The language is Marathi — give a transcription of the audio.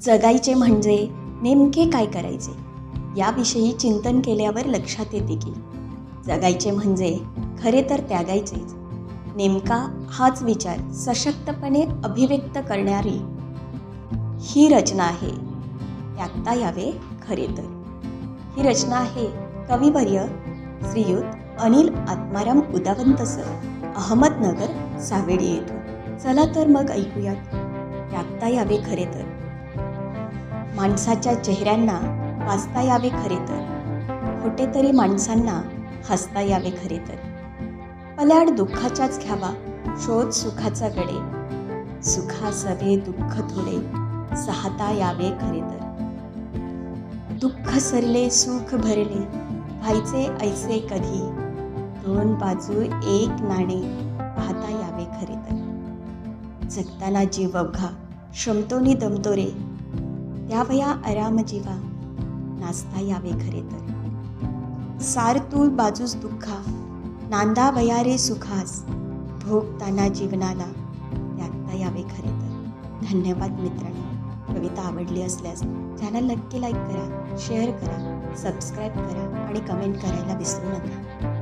जगायचे म्हणजे नेमके काय करायचे? याविषयी चिंतन केल्यावर लक्षात येते की जगायचे म्हणजे खरे तर त्यागायचेच. नेमका हाच विचार सशक्तपणे अभिव्यक्त करणारी ही रचना आहे. त्यागता यावे खरे तर. ही रचना आहे कविवर्य श्रीयुत अनिल आत्माराम उदावंत सर अहमदनगर सावेडी येथून. चला तर मग ऐकूयात. त्यागता यावे खरे तर. माणसाच्या चेहऱ्यांना वाचता यावे खरे तर. खोटे तरी माणसांना हसता यावे खरे तर. पल्याड दुःखाच्याच घ्यावा शोध सुखाचा गडे. सुखा सवे दुःख थोडे सहता यावे खरे तर. दुःख सरले सुख भरले व्हायचे ऐसे कधी? दोन बाजू एक नाणे पाहता यावे खरे तर. जगताना जीव अवघा श्रमतोनी दमतो रे. त्यावया आराम जीवा नाचता यावे खरे तर. सार तू बाजूस दुःखा नांदा वयारे सुखास भोगताना जीवनाला त्यागता यावे खरे तर. धन्यवाद मित्रांनो कविता आवडली असल्यास चॅनल नक्की लाईक करा शेअर करा सबस्क्राईब करा आणि कमेंट करायला विसरू नका.